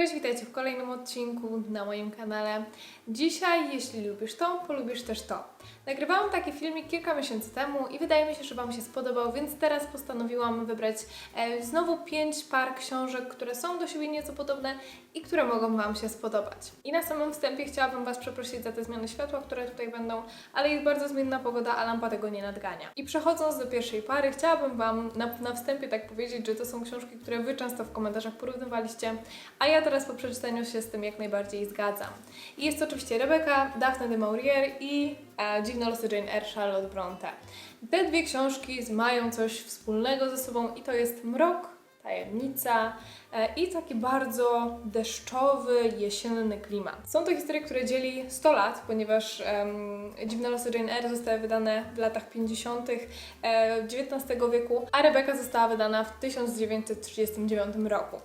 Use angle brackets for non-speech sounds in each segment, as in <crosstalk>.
Cześć, witajcie w kolejnym odcinku na moim kanale. Dzisiaj, jeśli lubisz to, polubisz też to. Nagrywałam taki filmik kilka miesięcy temu i wydaje mi się, że Wam się spodobał, więc teraz postanowiłam wybrać e, znowu pięć par książek, które są do siebie nieco podobne i które mogą Wam się spodobać. I na samym wstępie chciałabym Was przeprosić za te zmiany światła, które tutaj będą, ale jest bardzo zmienna pogoda, a lampa tego nie nadgania. I przechodząc do pierwszej pary, chciałabym Wam na, na wstępie tak powiedzieć, że to są książki, które Wy często w komentarzach porównywaliście, a ja teraz po przeczytaniu się z tym jak najbardziej zgadzam. I jest to oczywiście Rebecca, Daphne de Maurier i Dziwne losy Jane Eyre Charlotte Bronte. Te dwie książki mają coś wspólnego ze sobą i to jest mrok, tajemnica e, i taki bardzo deszczowy, jesienny klimat. Są to historie, które dzieli 100 lat, ponieważ em, Dziwne losy Jane Eyre zostały wydane w latach 50. e, XIX wieku, a Rebecca została wydana w 1939 roku.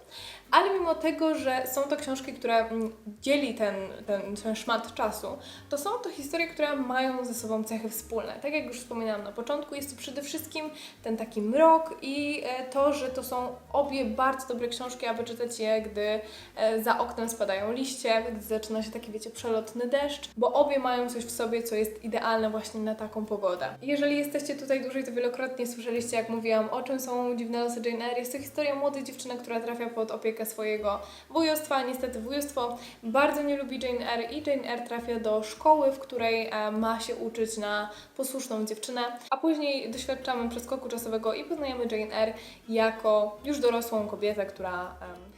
Ale mimo tego, że są to książki, które mm, dzieli ten, ten, ten szmat czasu, to są to historie, które mają ze sobą cechy wspólne. Tak jak już wspominałam na początku, jest to przede wszystkim ten taki mrok i e, to, że to są obie bardzo dobre książki, aby czytać je, gdy e, za oknem spadają liście, gdy zaczyna się taki, wiecie, przelotny deszcz, bo obie mają coś w sobie, co jest idealne właśnie na taką pogodę. Jeżeli jesteście tutaj dłużej, to wielokrotnie słyszeliście, jak mówiłam, o czym są Dziwne losy Jane Eyre. Jest to historia młodej dziewczyny, która trafia pod opiekę swojego wujostwa. Niestety wujostwo bardzo nie lubi Jane Eyre i Jane Eyre trafia do szkoły, w której e, ma się uczyć na posłuszną dziewczynę, a później doświadczamy przeskoku czasowego i poznajemy Jane Eyre jako już dorosłą kobietę, która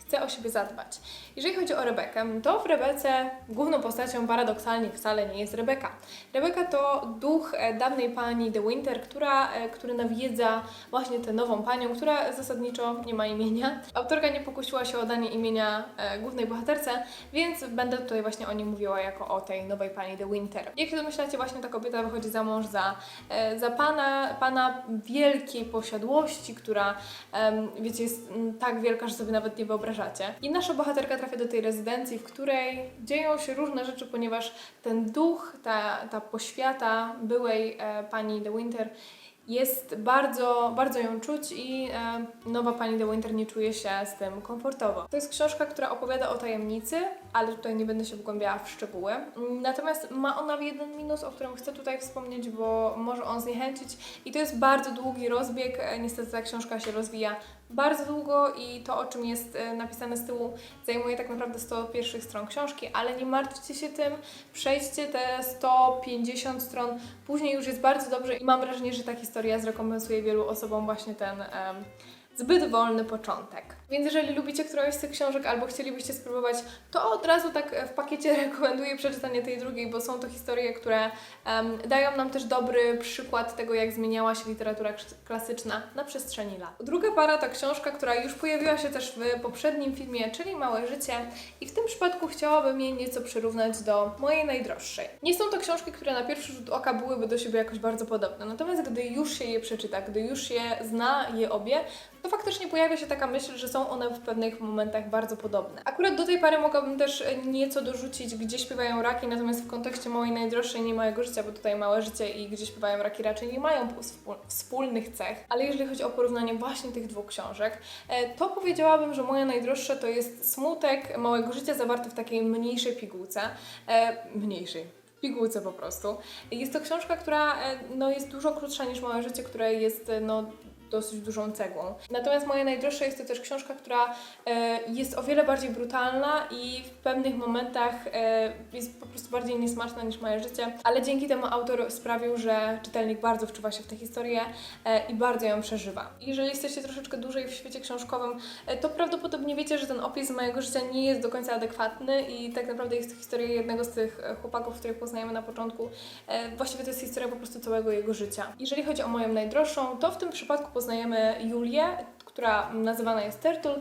chce o siebie zadbać. Jeżeli chodzi o Rebekę, to w Rebece główną postacią paradoksalnie wcale nie jest Rebeka. Rebeka to duch e, dawnej pani De Winter, która, e, który nawiedza właśnie tę nową panią, która zasadniczo nie ma imienia. Autorka nie pokusiła się o danie imienia e, głównej bohaterce, więc będę tutaj właśnie o niej mówiła jako o tej nowej pani De Winter. Jak się domyślacie, właśnie ta kobieta wychodzi za mąż za, za pana, pana wielkiej posiadłości, która, wiecie, jest tak wielka, że sobie nawet nie I nasza bohaterka trafia do tej rezydencji, w której dzieją się różne rzeczy, ponieważ ten duch, ta, ta poświata byłej e, pani De Winter jest bardzo, bardzo ją czuć i e, nowa pani De Winter nie czuje się z tym komfortowo. To jest książka, która opowiada o tajemnicy, ale tutaj nie będę się wgłębiała w szczegóły. Natomiast ma ona jeden minus, o którym chcę tutaj wspomnieć, bo może on zniechęcić i to jest bardzo długi rozbieg. E, Niestety ta książka się rozwija bardzo długo i to, o czym jest e, napisane z tyłu, zajmuje tak naprawdę 100 pierwszych stron książki, ale nie martwcie się tym, przejdźcie te 150 stron, później już jest bardzo dobrze i mam wrażenie, że ta historia zrekompensuje wielu osobom właśnie ten zbyt wolny początek. Więc jeżeli lubicie którąś z tych książek albo chcielibyście spróbować, to od razu tak e, w pakiecie <laughs> rekomenduję przeczytanie tej drugiej, bo są to historie, które em, dają nam też dobry przykład tego, jak zmieniała się literatura klasyczna na przestrzeni lat. Druga para to książka, która już pojawiła się też w poprzednim filmie, czyli Małe Życie i w tym przypadku chciałabym jej nieco przyrównać do mojej najdroższej. Nie są to książki, które na pierwszy rzut oka byłyby do siebie jakoś bardzo podobne, natomiast gdy już się je przeczyta, gdy już je zna je obie, to faktycznie pojawia się taka myśl, że są one w pewnych momentach bardzo podobne. Akurat do tej pary mogłabym też nieco dorzucić, gdzie śpiewają raki, natomiast w kontekście mojej najdroższej nie małego życia, bo tutaj małe życie i gdzie śpiewają raki raczej nie mają wspól- wspólnych cech. Ale jeżeli chodzi o porównanie właśnie tych dwóch książek, e, to powiedziałabym, że moja najdroższa to jest smutek małego życia zawarty w takiej mniejszej pigułce. E, mniejszej pigułce po prostu. Jest to książka, która e, no, jest dużo krótsza niż Małe Życie, które jest no, dosyć dużą cegłą. Natomiast moja najdroższa jest to też książka, która e, jest o wiele bardziej brutalna i w pewnych momentach e, jest po prostu bardziej niesmaczna niż moje życie, ale dzięki temu autor sprawił, że czytelnik bardzo wczuwa się w tę historię e, i bardzo ją przeżywa. Jeżeli jesteście troszeczkę dłużej w świecie książkowym, to prawdopodobnie wiecie, że ten opis mojego życia nie jest do końca adekwatny i tak naprawdę jest to historia jednego z tych chłopaków, których poznajemy na początku. Właściwie to jest historia po prostu całego jego życia. Jeżeli chodzi o moją najdroższą, to w tym przypadku poznajemy Julię, która nazywana jest Turtle,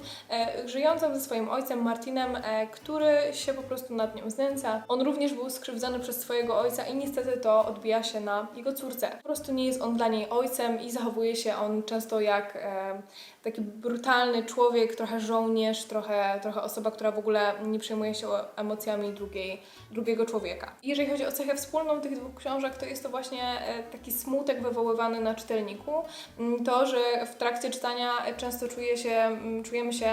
żyjącą ze swoim ojcem Martinem, e, który się po prostu nad nią znęca. On również był skrzywdzony przez swojego ojca i niestety to odbija się na jego córce. Po prostu nie jest on dla niej ojcem i zachowuje się on często jak e, taki brutalny człowiek, trochę żołnierz, trochę, trochę osoba, która w ogóle nie przejmuje się emocjami drugiej, drugiego człowieka. Jeżeli chodzi o cechę wspólną tych dwóch książek, to jest to właśnie e, taki smutek wywoływany na czytelniku. Mm, To, że w trakcie czytania często czuje się, mm, czujemy się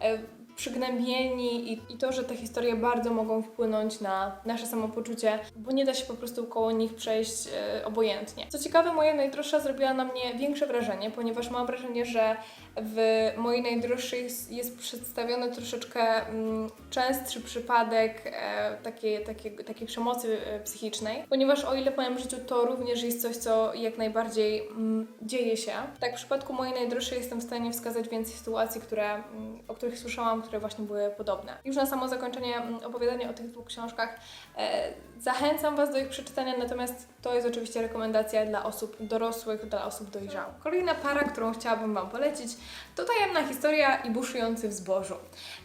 e, przygnębieni i, i to, że te historie bardzo mogą wpłynąć na nasze samopoczucie, bo nie da się po prostu koło nich przejść e, obojętnie. Co ciekawe, moja najdroższa zrobiła na mnie większe wrażenie, ponieważ mam wrażenie, że w mojej najdroższej jest, jest przedstawiony troszeczkę mm, częstszy przypadek e, takiej, takiej, takiej przemocy e, psychicznej, ponieważ o ile w moim życiu to również jest coś, co jak najbardziej mm, dzieje się, tak w przypadku mojej najdroższej jestem w stanie wskazać więcej sytuacji, które, mm, o których słyszałam, które właśnie były podobne. Już na samo zakończenie mm, opowiadania o tych dwóch książkach e, zachęcam Was do ich przeczytania, natomiast to jest oczywiście rekomendacja dla osób dorosłych, dla osób dojrzałych. Kolejna para, którą chciałabym Wam polecić, to Tajemna Historia i Buszujący w Zbożu.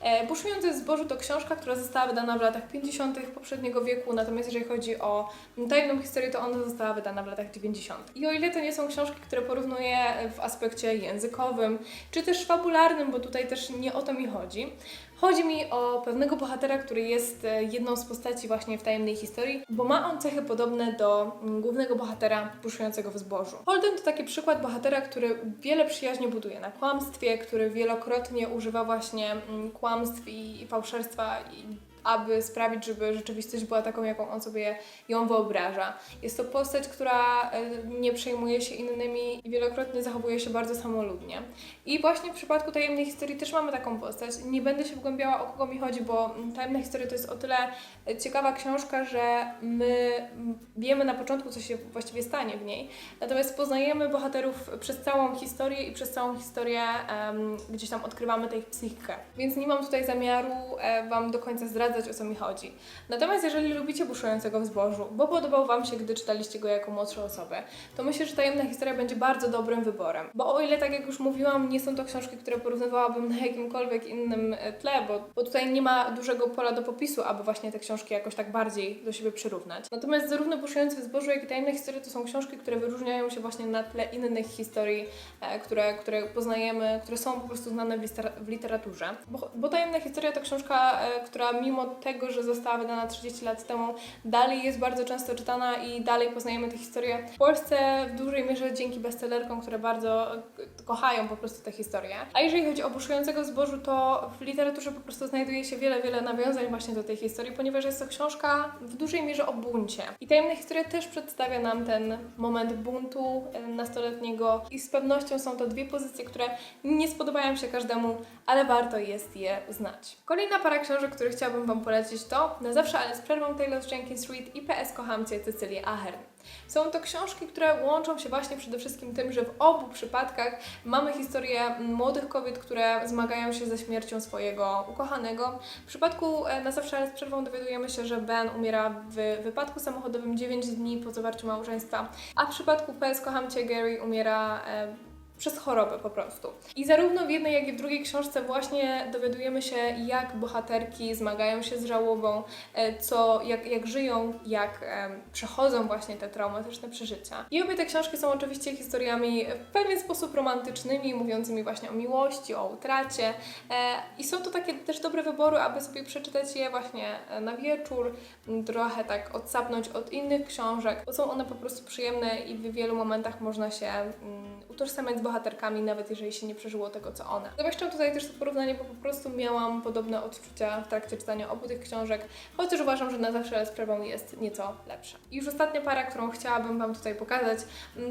E, Buszujący w Zbożu to książka, która została wydana w latach 50. poprzedniego wieku, natomiast jeżeli chodzi o tajemną historię, to ona została wydana w latach 90. I o ile to nie są książki, które porównuję w aspekcie językowym, czy też fabularnym, bo tutaj też nie o to mi chodzi, Chodzi mi o pewnego bohatera, który jest e, jedną z postaci właśnie w tajemnej historii, bo ma on cechy podobne do mm, głównego bohatera puszującego w zbożu. Holden to taki przykład bohatera, który wiele przyjaźni buduje na kłamstwie, który wielokrotnie używa właśnie mm, kłamstw i fałszerstwa i aby sprawić, żeby rzeczywistość była taką, jaką on sobie ją wyobraża. Jest to postać, która e, nie przejmuje się innymi i wielokrotnie zachowuje się bardzo samoludnie. I właśnie w przypadku tajemnej historii też mamy taką postać. Nie będę się wgłębiała o kogo mi chodzi, bo tajemna historia to jest o tyle e, ciekawa książka, że my wiemy na początku, co się właściwie stanie w niej. Natomiast poznajemy bohaterów przez całą historię i przez całą historię em, gdzieś tam odkrywamy tę ich psychikę. Więc nie mam tutaj zamiaru e, Wam do końca zdradzać, o co mi chodzi. Natomiast jeżeli lubicie Buszującego w zbożu, bo podobał Wam się, gdy czytaliście go jako młodszą osobę, to myślę, że tajemna historia będzie bardzo dobrym wyborem. Bo o ile, tak jak już mówiłam, nie są to książki, które porównywałabym na jakimkolwiek innym e, tle, bo, bo tutaj nie ma dużego pola do popisu, aby właśnie te książki jakoś tak bardziej do siebie przyrównać. Natomiast zarówno Buszujący w zbożu, jak i tajemne historie to są książki, które wyróżniają się właśnie na tle innych historii, e, które, które poznajemy, które są po prostu znane w literaturze. Bo, bo tajemna historia to książka, e, która mimo tego, że została wydana 30 lat temu, dalej jest bardzo często czytana i dalej poznajemy tę historię. W Polsce w dużej mierze dzięki bestsellerkom, które bardzo e, kochają po prostu tę historię. A jeżeli chodzi o buszującego zbożu, to w literaturze po prostu znajduje się wiele, wiele nawiązań właśnie do tej historii, ponieważ jest to książka w dużej mierze o buncie. I tajemna historia też przedstawia nam ten moment buntu e, nastoletniego i z pewnością są to dwie pozycje, które nie spodobają się każdemu, ale warto jest je znać. Kolejna para książek, które chciałabym Wam polecić to Na zawsze, ale z przerwą Taylor Jenkins Reid i PS Kocham Cię Cecylię Ahern. Są to książki, które łączą się właśnie przede wszystkim tym, że w obu przypadkach mamy historię młodych kobiet, które zmagają się ze śmiercią swojego ukochanego. W przypadku e, Na zawsze, ale z przerwą dowiadujemy się, że Ben umiera w wypadku samochodowym 9 dni po zawarciu małżeństwa, a w przypadku PS Kocham Cię Gary umiera e, przez chorobę po prostu. I zarówno w jednej, jak i w drugiej książce właśnie dowiadujemy się, jak bohaterki zmagają się z żałobą, e, co, jak, jak żyją, jak em, przechodzą właśnie te traumatyczne przeżycia. I obie te książki są oczywiście historiami w pewien sposób romantycznymi, mówiącymi właśnie o miłości, o utracie. E, I są to takie też dobre wybory, aby sobie przeczytać je właśnie e, na wieczór, trochę tak odsapnąć od innych książek, są one po prostu przyjemne i w wielu momentach można się mm, utożsamiać z bohaterkami, nawet jeżeli się nie przeżyło tego, co one. Zamieszczam tutaj też to porównanie, bo po prostu miałam podobne odczucia w trakcie czytania obu tych książek, chociaż uważam, że na zawsze z przerwą jest nieco lepsza. I już ostatnia para, którą chciałabym Wam tutaj pokazać,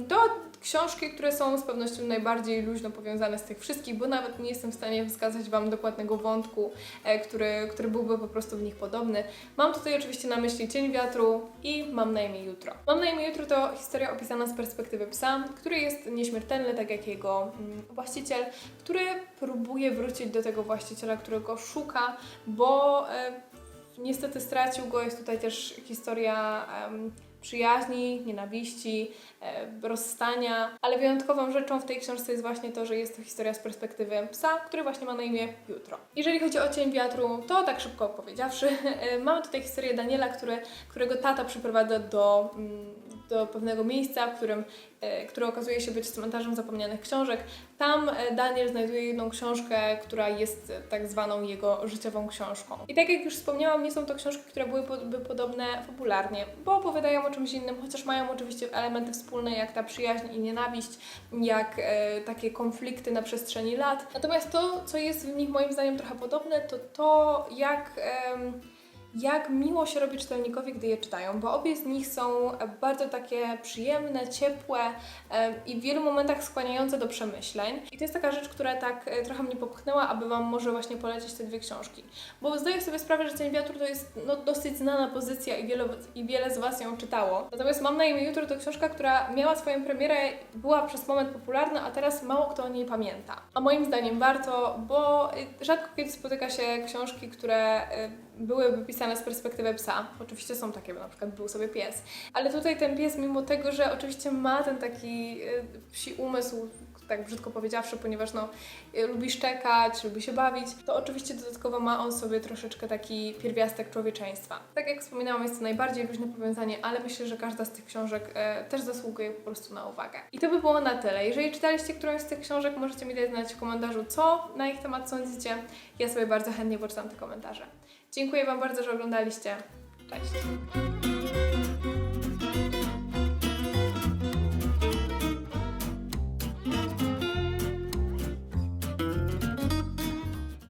to książki, które są z pewnością najbardziej luźno powiązane z tych wszystkich, bo nawet nie jestem w stanie wskazać Wam dokładnego wątku, e, który, który byłby po prostu w nich podobny. Mam tutaj oczywiście na myśli Cień Wiatru i Mam na imię Jutro. Mam na imię Jutro to historia opisana z perspektywy psa, który jest nieśmiertelny, tak jak jego mm, właściciel, który próbuje wrócić do tego właściciela, którego szuka, bo e, niestety stracił go. Jest tutaj też historia przyjaźni, nienawiści, rozstania, ale wyjątkową rzeczą w tej książce jest właśnie to, że jest to historia z perspektywy psa, który właśnie ma na imię Jutro. Jeżeli chodzi o Cień Wiatru, to tak szybko powiedziawszy, <laughs> e, mamy tutaj historię Daniela, który, którego tata przyprowadza do, mm, do pewnego miejsca, w którym, e, które okazuje się być cmentarzem zapomnianych książek. Tam e, Daniel znajduje jedną książkę, która jest e, tak zwaną jego życiową książką. I tak jak już wspomniałam, nie są to książki, które byłyby podobne fabularnie, bo opowiadają o czymś innym, chociaż mają oczywiście elementy wspólne, jak ta przyjaźń i nienawiść, jak e, takie konflikty na przestrzeni lat. Natomiast to, co jest w nich moim zdaniem trochę podobne, to to, jak. em, jak miło się robi czytelnikowi, gdy je czytają, bo obie z nich są e, bardzo takie przyjemne, ciepłe e, i w wielu momentach skłaniające do przemyśleń. I to jest taka rzecz, która tak e, trochę mnie popchnęła, aby Wam może właśnie polecić te dwie książki. Bo zdaję sobie sprawę, że Cień Wiatru to jest no, dosyć znana pozycja i wiele, i wiele z Was ją czytało. Natomiast Mam na imię Jutro to książka, która miała swoją premierę, była przez moment popularna, a teraz mało kto o niej pamięta. A moim zdaniem warto, bo y, rzadko kiedy spotyka się książki, które byłyby pisane z perspektywy psa. Oczywiście są takie, bo na przykład był sobie pies. Ale tutaj ten pies, mimo tego, że oczywiście ma ten taki y, psi umysł, tak brzydko powiedziawszy, ponieważ no, y, lubi szczekać, lubi się bawić, to oczywiście dodatkowo ma on sobie troszeczkę taki pierwiastek człowieczeństwa. Tak jak wspominałam, jest to najbardziej luźne powiązanie, ale myślę, że każda z tych książek e, też zasługuje po prostu na uwagę. I to by było na tyle. Jeżeli czytaliście którąś z tych książek, możecie mi dać znać w komentarzu, co na ich temat sądzicie. Ja sobie bardzo chętnie poczytam te komentarze. Dziękuję Wam bardzo, że oglądaliście. Cześć!